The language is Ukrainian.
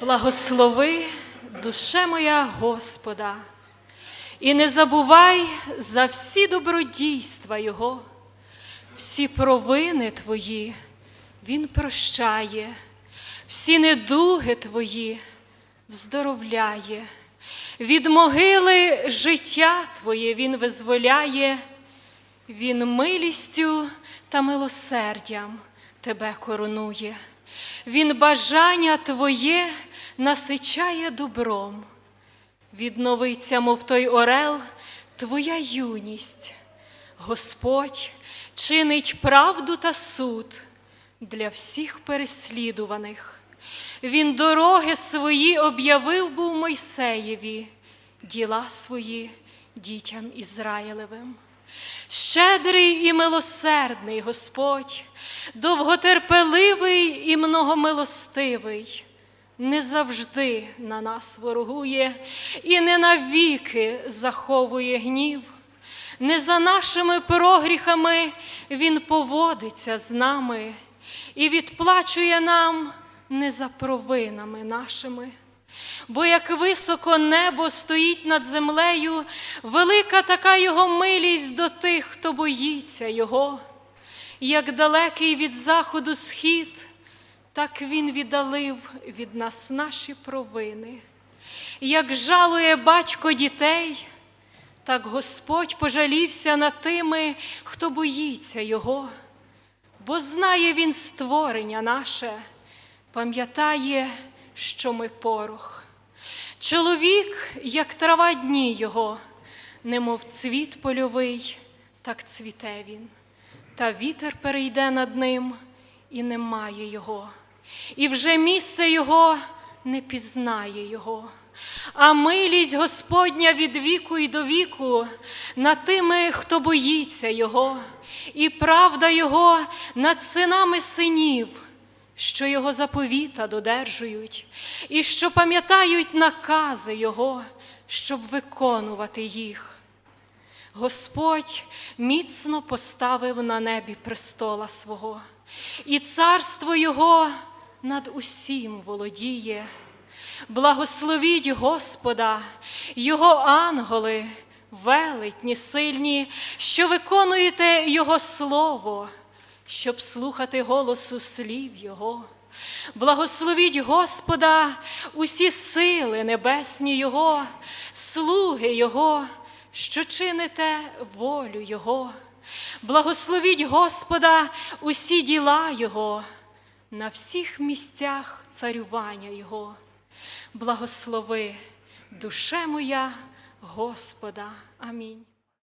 Благослови, душе моя Господа, і не забувай за всі добродійства Його, всі провини Твої Він прощає, всі недуги Твої вздоровляє, від могили життя Твоє Він визволяє, Він милістю та милосердям Тебе коронує. Він бажання Твоє насичає добром. Відновиться, мов той орел, Твоя юність. Господь чинить правду та суд для всіх переслідуваних. Він дороги свої об'явив був Мойсеєві, діла свої дітям Ізраїлевим. Щедрий і милосердний Господь, довготерпеливий і многомилостивий, не завжди на нас ворогує і не навіки заховує гнів. Не за нашими прогріхами Він поводиться з нами і відплачує нам не за провинами нашими. Бо як високо небо стоїть над землею, велика така його милість до тих, хто боїться Його, як далекий від заходу схід, так Він віддалив від нас наші провини. Як жалує батько дітей, так Господь пожалівся над тими, хто боїться Його, бо знає Він створення наше, пам'ятає, що ми порох. Чоловік, як трава дні його, немов цвіт польовий, так цвіте він, та вітер перейде над ним і немає його, і вже місце його не пізнає його. А милість Господня від віку і до віку над тими, хто боїться Його, і правда Його над синами синів, що Його заповіта додержують, і що пам'ятають накази Його, щоб виконувати їх. Господь міцно поставив на небі престола свого, і царство Його над усім володіє. Благословіть Господа, Його ангели, велетні, сильні, що виконуєте Його слово, щоб слухати голосу слів Його. Благословіть Господа, усі сили небесні Його, слуги Його, що чините волю Його. Благословіть Господа, усі діла Його, на всіх місцях царювання Його. Благослови, душе моя Господа. Амінь.